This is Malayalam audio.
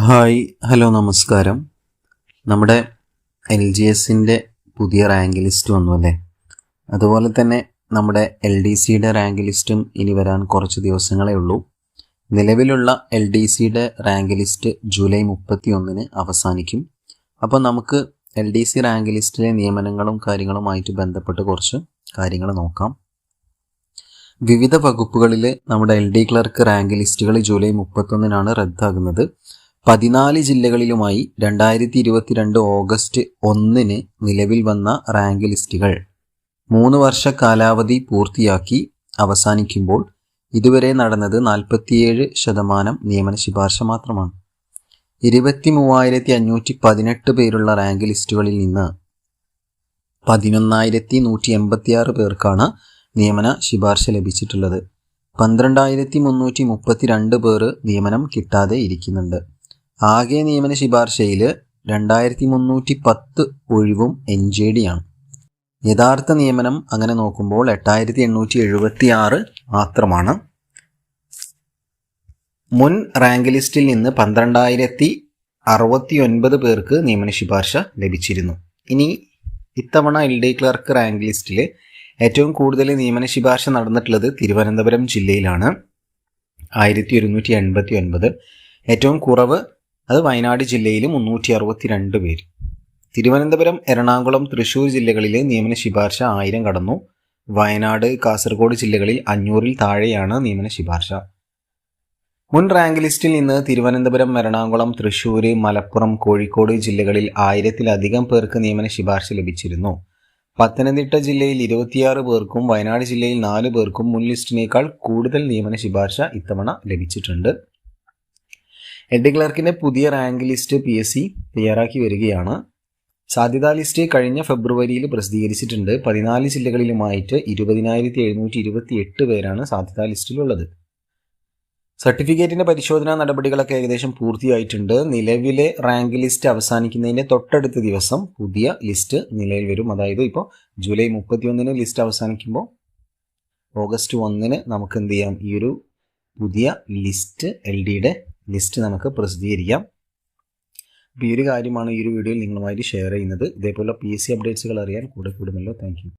ഹായ് ഹലോ നമസ്കാരം. നമ്മുടെ എൽ ജി എസിന്റെ പുതിയ റാങ്ക് ലിസ്റ്റ് വന്നു അല്ലേ? അതുപോലെ തന്നെ നമ്മുടെ എൽ ഡി സിയുടെ റാങ്ക് ലിസ്റ്റും ഇനി വരാൻ കുറച്ച് ദിവസങ്ങളേ ഉള്ളൂ. നിലവിലുള്ള എൽ ഡി സിയുടെ റാങ്ക് ലിസ്റ്റ് ജൂലൈ മുപ്പത്തി ഒന്നിന് അവസാനിക്കും. അപ്പോൾ നമുക്ക് എൽ ഡി സി റാങ്ക് ലിസ്റ്റിലെ നിയമനങ്ങളും കാര്യങ്ങളുമായിട്ട് ബന്ധപ്പെട്ട് കുറച്ച് കാര്യങ്ങൾ നോക്കാം. വിവിധ വകുപ്പുകളിൽ നമ്മുടെ എൽ ഡി ക്ലർക്ക് റാങ്ക് ലിസ്റ്റുകൾ ജൂലൈ മുപ്പത്തൊന്നിനാണ് റദ്ദാകുന്നത്. പതിനാല് ജില്ലകളിലുമായി രണ്ടായിരത്തി ഇരുപത്തിരണ്ട് ഓഗസ്റ്റ് ഒന്നിന് നിലവിൽ വന്ന റാങ്ക് ലിസ്റ്റുകൾ. മൂന്ന് വർഷ കാലാവധി പൂർത്തിയാക്കി അവസാനിക്കുമ്പോൾ ഇതുവരെ നടന്നത് നാൽപ്പത്തിയേഴ് ശതമാനം നിയമന ശുപാർശ മാത്രമാണ്. ഇരുപത്തി മൂവായിരത്തി അഞ്ഞൂറ്റി പതിനെട്ട് പേരുള്ള റാങ്ക് ലിസ്റ്റുകളിൽ നിന്ന് പതിനൊന്നായിരത്തി നൂറ്റി എൺപത്തിയാറ് പേർക്കാണ് നിയമന ശുപാർശ ലഭിച്ചിട്ടുള്ളത്. പന്ത്രണ്ടായിരത്തി മുന്നൂറ്റി മുപ്പത്തിരണ്ട് പേർ നിയമനം കിട്ടാതെ ഇരിക്കുന്നുണ്ട്. ആകെ നിയമന ശിപാർശയിൽ രണ്ടായിരത്തി മുന്നൂറ്റി പത്ത് ഒഴിവും എൻ ജെ ഡി ആണ്. യഥാർത്ഥ നിയമനം അങ്ങനെ നോക്കുമ്പോൾ എട്ടായിരത്തി എണ്ണൂറ്റി എഴുപത്തി ആറ് മാത്രമാണ്. മുൻ റാങ്ക് ലിസ്റ്റിൽ നിന്ന് പന്ത്രണ്ടായിരത്തി അറുപത്തി ഒൻപത് പേർക്ക് നിയമന ശുപാർശ ലഭിച്ചിരുന്നു. ഇനി ഇത്തവണ എൽ ഡി ക്ലർക്ക് റാങ്ക് ലിസ്റ്റിൽ ഏറ്റവും കൂടുതൽ നിയമന ശുപാർശ നടന്നിട്ടുള്ളത് തിരുവനന്തപുരം ജില്ലയിലാണ്. ആയിരത്തി ഒരുന്നൂറ്റി എൺപത്തി ഒൻപത് ഏറ്റവും കുറവ് അത് വയനാട് ജില്ലയിൽ മുന്നൂറ്റി അറുപത്തിരണ്ട് പേര്. തിരുവനന്തപുരം എറണാകുളം തൃശൂർ ജില്ലകളിലെ നിയമന ശുപാർശ ആയിരം കടന്നു. വയനാട് കാസർഗോഡ് ജില്ലകളിൽ അഞ്ഞൂറിൽ താഴെയാണ് നിയമന ശുപാർശ. മുൻ റാങ്ക് ലിസ്റ്റിൽ നിന്ന് തിരുവനന്തപുരം എറണാകുളം തൃശൂർ മലപ്പുറം കോഴിക്കോട് ജില്ലകളിൽ ആയിരത്തിലധികം പേർക്ക് നിയമന ശുപാർശ ലഭിച്ചിരുന്നു. പത്തനംതിട്ട ജില്ലയിൽ ഇരുപത്തിയാറ് പേർക്കും വയനാട് ജില്ലയിൽ നാല് പേർക്കും മുൻ ലിസ്റ്റിനേക്കാൾ കൂടുതൽ നിയമന ശുപാർശ ഇത്തവണ ലഭിച്ചിട്ടുണ്ട്. എഡ് ക്ലർക്കിന്റെ പുതിയ rank list P S C തയ്യാറാക്കി വരികയാണ്. സാധ്യതാ ലിസ്റ്റ് കഴിഞ്ഞ ഫെബ്രുവരിയിൽ പ്രസിദ്ധീകരിച്ചിട്ടുണ്ട്. പതിനാല് ജില്ലകളിലുമായിട്ട് ഇരുപതിനായിരത്തി എഴുന്നൂറ്റി ഇരുപത്തി എട്ട് പേരാണ് സാധ്യതാ ലിസ്റ്റിലുള്ളത്. സർട്ടിഫിക്കറ്റിന്റെ പരിശോധനാ നടപടികളൊക്കെ ഏകദേശം പൂർത്തിയായിട്ടുണ്ട്. നിലവിലെ റാങ്ക് ലിസ്റ്റ് അവസാനിക്കുന്നതിന്റെ തൊട്ടടുത്ത ദിവസം പുതിയ ലിസ്റ്റ് നിലയിൽ വരും. അതായത് ഇപ്പോൾ ജൂലൈ മുപ്പത്തിയൊന്നിന് ലിസ്റ്റ് അവസാനിക്കുമ്പോൾ ഓഗസ്റ്റ് ഒന്നിന് നമുക്ക് എന്ത് ചെയ്യാം? ഈ ഒരു പുതിയ ലിസ്റ്റ് എൽ ഡിയുടെ ലിസ്റ്റ് നമുക്ക് പ്രസിദ്ധീകരിക്കാം. അപ്പോൾ ഈ ഒരു കാര്യമാണ് ഈ ഒരു വീഡിയോയിൽ നിങ്ങളുമായിട്ട് ഷെയർ ചെയ്യുന്നത്. ഇതേപോലെ പി എസ് സി അപ്ഡേറ്റ്സുകൾ അറിയാൻ കൂടെ കൂടുമല്ലോ. താങ്ക്